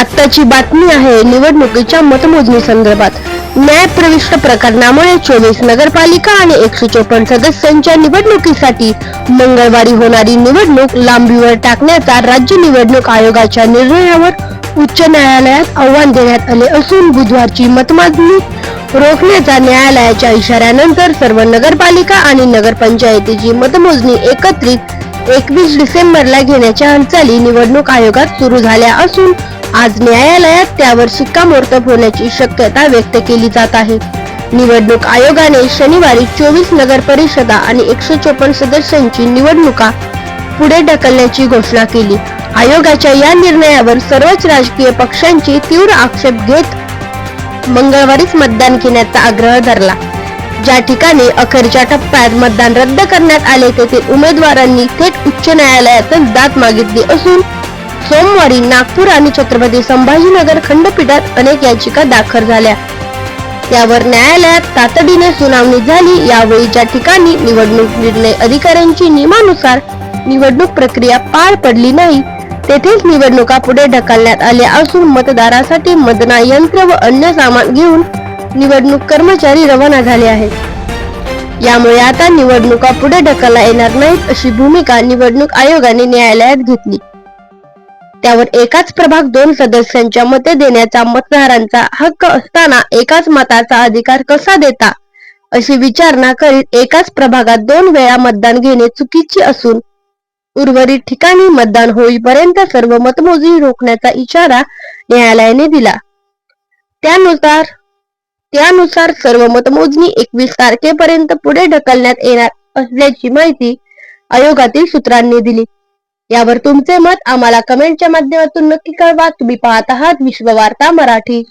आत्ताची बातमी आहे निवडणुकीच्या मतमोजणी संदर्भात. न्यायप्रविष्ट प्रकरणामुळे चोवीस नगरपालिका आणि एकशे चोपन्न सदस्यांच्या निवडणुकीसाठी मंगळवारी होणारी निवडणूक लांबीवर टाकण्याचा राज्य निवडणूक आयोगाच्या निर्णयावर उच्च न्यायालयात आव्हान देण्यात आले असून बुधवारची मतमोजणी रोखण्याच्या न्यायालयाच्या इशाऱ्यानंतर सर्व नगरपालिका आणि नगरपंचायतीची मतमोजणी एकत्रित एकवीस डिसेंबरला घेण्याच्या हालचाली निवडणूक आयोगात सुरू झाल्या असून आज न्यायालयात त्यावर शिक्कामोर्तब होण्याची शक्यता व्यक्त केली जात आहे. निवडणूक आयोगाने शनिवारी चोवीस नगर परिषदा आणि एकशे चोपन्न सदस्यांची निवडणुका पुढे ढकलण्याची घोषणा केली. आयोगाच्या या निर्णयावर सर्वच राजकीय पक्षांची तीव्र आक्षेप घेत मंगळवारीच मतदान घेण्याचा आग्रह धरला. ज्या ठिकाणी अखेरच्या टप्प्यात मतदान रद्द करण्यात आले तेथे उमेदवारांनी थेट उच्च न्यायालयातच दाद मागितली असून सोमवारी नागपूर आणि छत्रपती संभाजीनगर खंडपीठात अनेक याचिका दाखल झाल्या. त्यावर न्यायालयात तातडीने सुनावणी झाली. यावेळी ज्या ठिकाणी निवडणूक निर्णय अधिकाऱ्यांची नियमानुसार निवडणूक प्रक्रिया पार पडली नाही. तेथेच निवडणुका पुढे ढकलण्यात आल्या असून मतदारासाठी मतदान यंत्र व अन्य सामान घेऊन निवडणूक कर्मचारी रवाना झाले आहेत. यामुळे आता निवडणुका पुढे ढकलला येणार नाहीत अशी भूमिका निवडणूक आयोगाने न्यायालयात घेतली. त्यावर एकाच प्रभाग दोन सदस्यांच्या मते देण्याचा मतदारांचा हक्क असताना एकाच मताचा अधिकार कसा देता? अशी विचारणा करीत एकाच प्रभागात दोन वेळा मतदान घेणे चुकीचे असून उर्वरित ठिकाणी मतदान होईपर्यंत सर्व मतमोजणी रोखण्याचा इशारा न्यायालयाने दिला. त्यानुसार त्यानुसार सर्व मतमोजणी एकवीस तारखेपर्यंत पुढे ढकलण्यात येणार असल्याची माहिती आयोगातील सूत्रांनी दिली. यावर तुमचे मत आम्हाला कमेंटच्या माध्यमातून नक्की कळवा. तुम्ही पाहत आहात विश्ववार्ता मराठी.